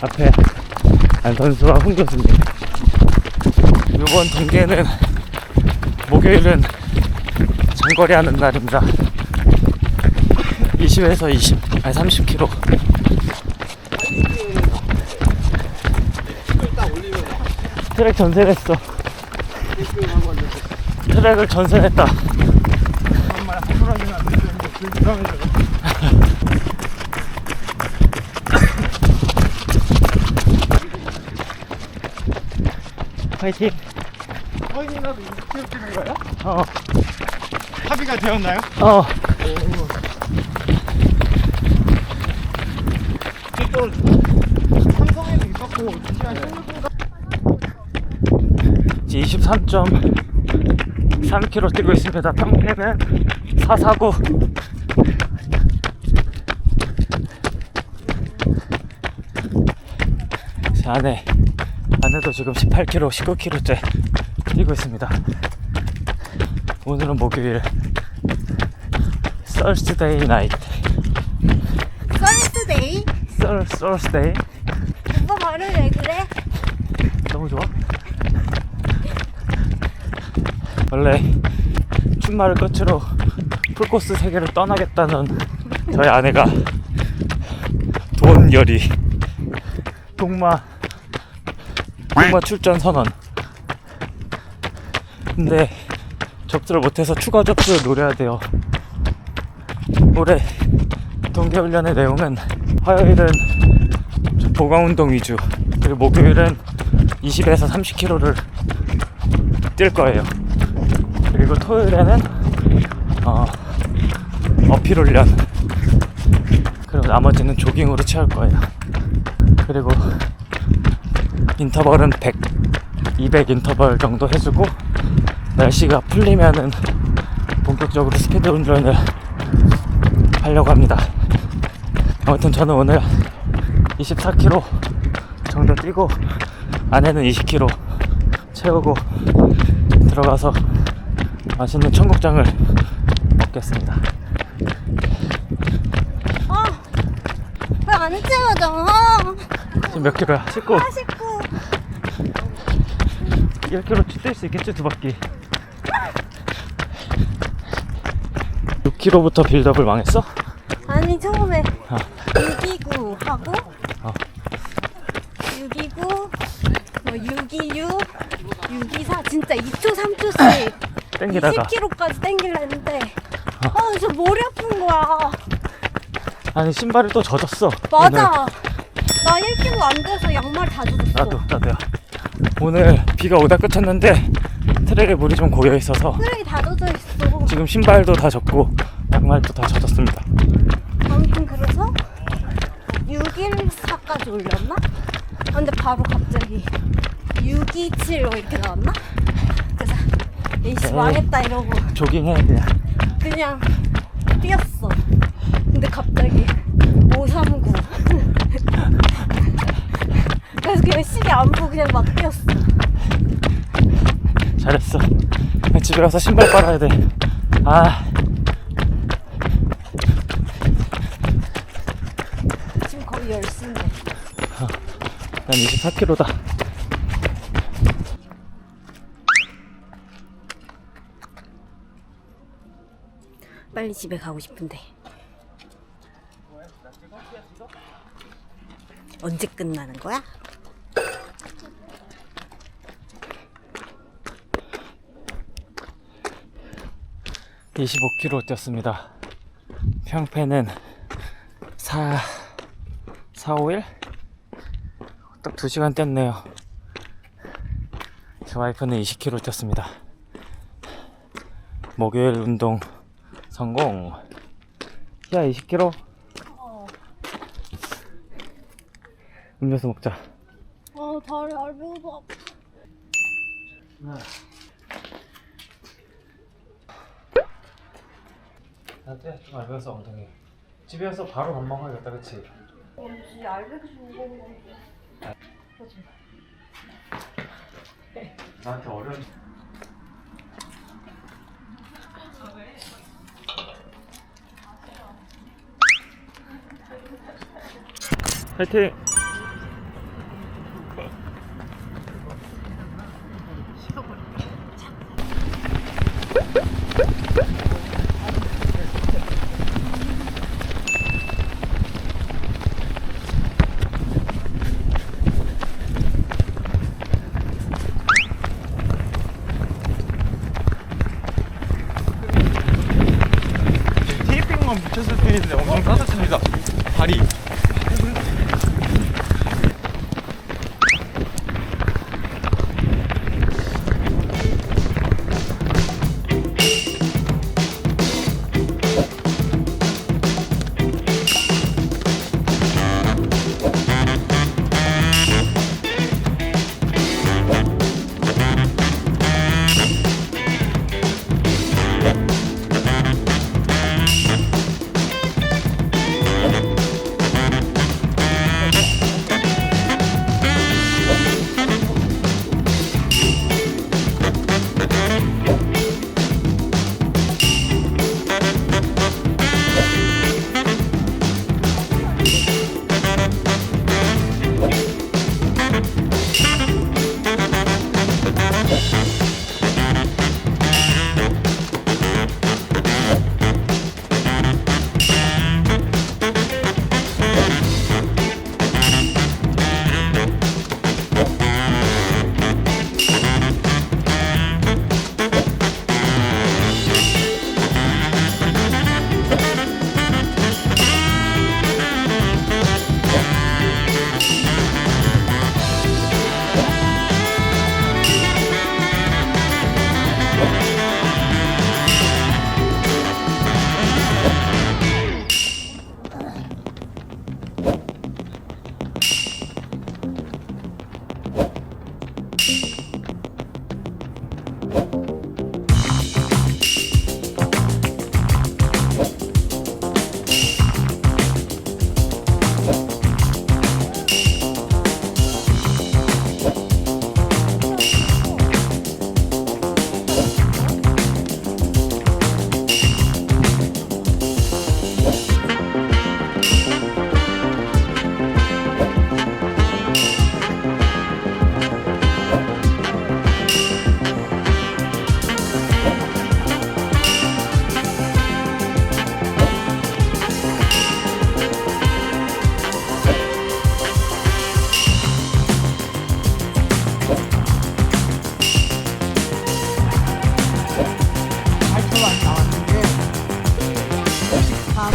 앞에 안 선수와 홍 교수님. 이번 동계는 목요일은 장거리 하는 날입니다. 20에서 20, 아니 30km. 트랙 전세했어. 트랙을 전세했다. 파이팅. 허인이라도 20km 뛰는 거예요? 어, 합의가 되었나요? 어. 또 삼성에도 있었고 2시간 16분 이제 23.3km 뛰고 있습니다. 평택은 449. 제 안에, 안에도 지금 18km, 19km째 뛰고 있습니다. 오늘은 목요일. Thursday night. Thur- Thursday. 오빠 말을 왜 그래? 너무 좋아. 원래 춘마를 끝으로 풀코스 세계를 떠나겠다는 저희 아내가 돈열이 동마 동마 출전 선언. 근데 접수를 못해서 추가 접수를 노려야 돼요. 올해 동계훈련의 내용은 화요일은 보강운동 위주 그리고 목요일은 20에서 30km를 뛸 거예요. 그리고 토요일에는 어, 어필 훈련 그리고 나머지는 조깅으로 채울 거예요. 그리고 인터벌은 100, 200 인터벌 정도 해주고 날씨가 풀리면은 본격적으로 스피드 운전을 하려고 합니다. 아무튼 저는 오늘 24km 정도 뛰고 안에는 20km 채우고 들어가서 맛있는 청국장을 먹겠습니다. 어! 왜안 채워져? 지금 몇 킬로야? 19. 49. 1km 뛸수 있겠지 두 바퀴. 6km부터 빌드업을 망했어? 아니, 처음에 어. 629 하고, 어. 629, 뭐 626, 624, 진짜 2초, 3초씩 땡기다가 20km까지 땡기려 했는데, 아, 진짜 머리 아픈 거야. 아니 신발이 또 젖었어. 맞아. 오늘. 나 1km 안 돼서 양말 다 젖었어. 나도 나도야. 오늘 비가 오다 끝쳤는데 트랙에 물이 좀 고여 있어서 쓰레기 다 젖어 있어. 지금 신발도 다 젖고 양말도 다 젖었습니다. 아무튼 그래서 614까지 올렸나? 근데 바로 갑자기 627로 이렇게 나왔나? 그래서 에이씨 에이. 망했다 이러고 조깅해 그냥. 그냥 뛰었어. 근데 갑자기 539. 그래서 그냥 시계 안 보고 그냥 막 뛰었어. 잘했어. 집에 가서 신발 빨아야 돼. 아, 지금 거의 10시인데. 난 24km다. 빨리 집에 가고 싶은데. 언제 끝나는 거야? 25km 뛰었습니다. 평패는 4, 4, 5일? 딱 2시간 뛰었네요. 제 와이프는 20km 뛰었습니다. 목요일 운동 성공. 야, 20km? 음료수 먹자. 알베스 엉덩이. 집에 와서 바로 밥 먹어야겠다, 그치? 뭔지 알베스 주는 건지. 그렇지. 나한테 어려운. 화이팅!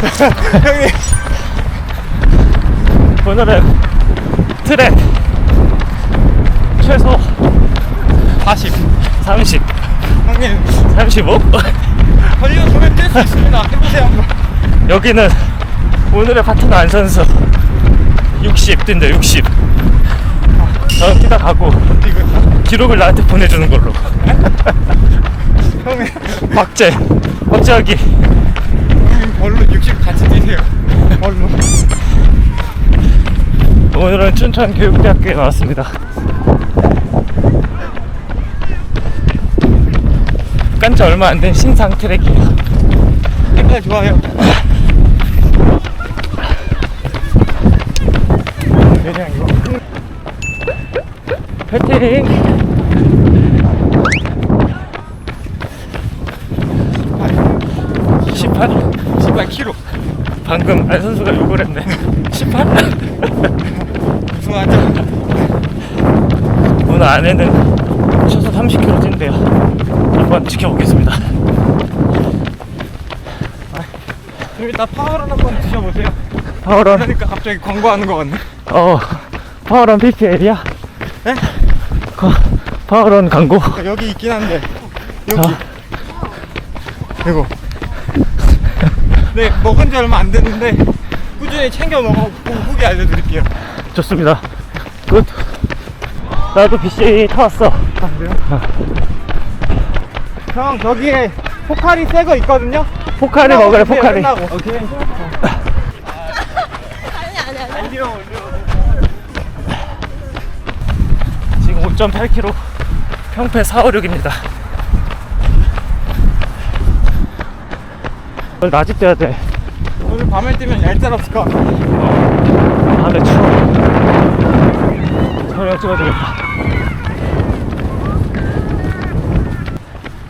형님. 오늘은 트랙 최소 40. 30, 형님. 35. 걸리면 손에 뗄수 있습니다. 해보세요 한번. 여기는 오늘의 파트너 안 선수 60 뛴다 60. 저는 뛰다 가고 기록을 나한테 보내주는 걸로. 형님. 박재, 박재학이 형님 벌로 60 같이 뛰세요. 벌로. 오늘은 춘천 교육대학교에 나왔습니다. 깐지 얼마 안 된 신상 트랙이에요. 색깔 좋아요. 그냥 이거. 파이팅! 18? 18kg. 방금 안 선수가 욕을 했네. 18? 우승하죠. 오늘 안에는 최소 30km 뛴대요. 한번 지켜보겠습니다. 좀 이따 파워런 한번 드셔보세요. 파워런, 그러니까 갑자기 광고하는 것 같네. 어, 파워런 PPL이야? 네? 파워런 광고. 그러니까 여기 있긴 한데 여기 자, 이거 네 먹은 지 얼마 안 됐는데 꾸준히 챙겨 먹어보고 후기 알려드릴게요 좋습니다. 굿. 나도 BCA 타왔어. 형 저기에 포카리 새 거 있거든요 포카리 먹으래, 포카리. 끝나고. 오케이 아니 아니 아니. 올려 올려 지금 5.8km 평패 456입니다. 오늘 낮에 뛰어야 돼. 오늘 밤에 뛰면 얄짤 없을 것 같아 밤에 추워. 촬영 찍어주겠다.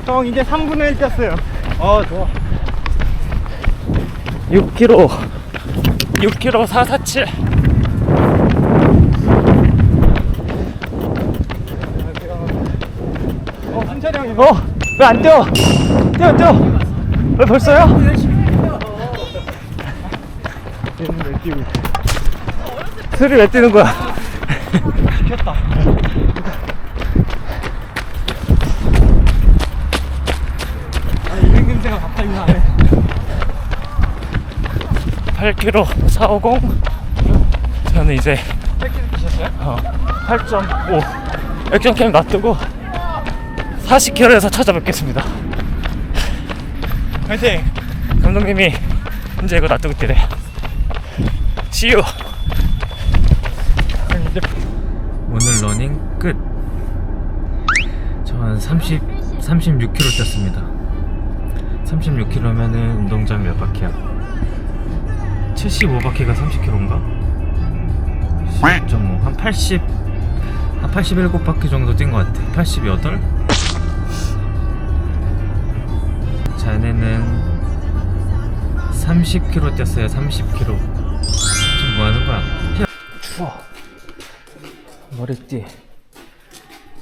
형 이제 3분의 1 뛰었어요 어 좋아 6km. 6km 447. 어 순철이 형이 어? 왜 안 뛰어? 뛰어, 뛰어. 왜 벌써요? 술이 왜 뛰는 거야? 시켰다. 아, 이런 냄새가 갑자기 나네. 8km 450 저는 이제 뺏기는 드셨어요? 어, 8.5 액션캠 놔두고 40km에서 찾아뵙겠습니다 화이팅! 감독님이 이제 이거 놔두고 뛰래 이제 오늘 러닝 끝. 저 한 30, 36km 뛰었습니다. 36km면은 운동장 몇 바퀴야? 75바퀴가 30km인가? 10.5. 한 80, 한 87바퀴 정도 뛴 것 같아. 88? 자네는 30km 뛰었어요. 30km. 지금 뭐 하는 거야? 추워. 머리띠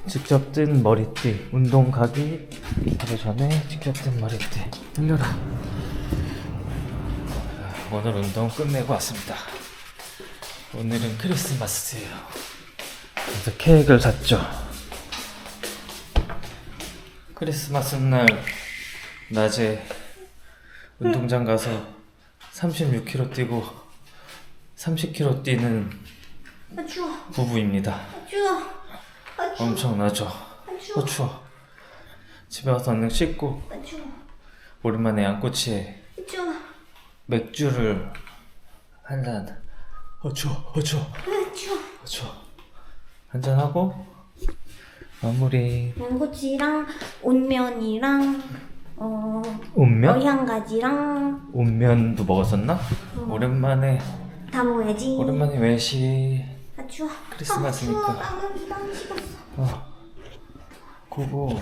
직접 뜬 머리띠 운동 가기 바로 전에 직접 뜬 머리띠 흘려라 오늘 운동 끝내고 왔습니다 오늘은 크리스마스예요 그래서 케이크를 샀죠 크리스마스 날 낮에 운동장 가서 36km 뛰고 30km 뛰는 아 추워. 부부입니다. 아 추워. 아 추워. 엄청나죠? 아 추워. 어 추워. 집에 와서 얼른 씻고 아 추워. 오랜만에 양꼬치에 아 추워. 맥주를 한 잔. 어 추워 어 추워. 아 추워. 어 추워. 한 잔 하고 마무리. 양꼬치랑 온면이랑 어 온면? 어향가지랑 온면도 먹었었나? 오랜만에. 다 먹어야지. 오랜만에 외식. 아 추워. 크리스마스니까. 아 추워. 나는 식었어 어 고고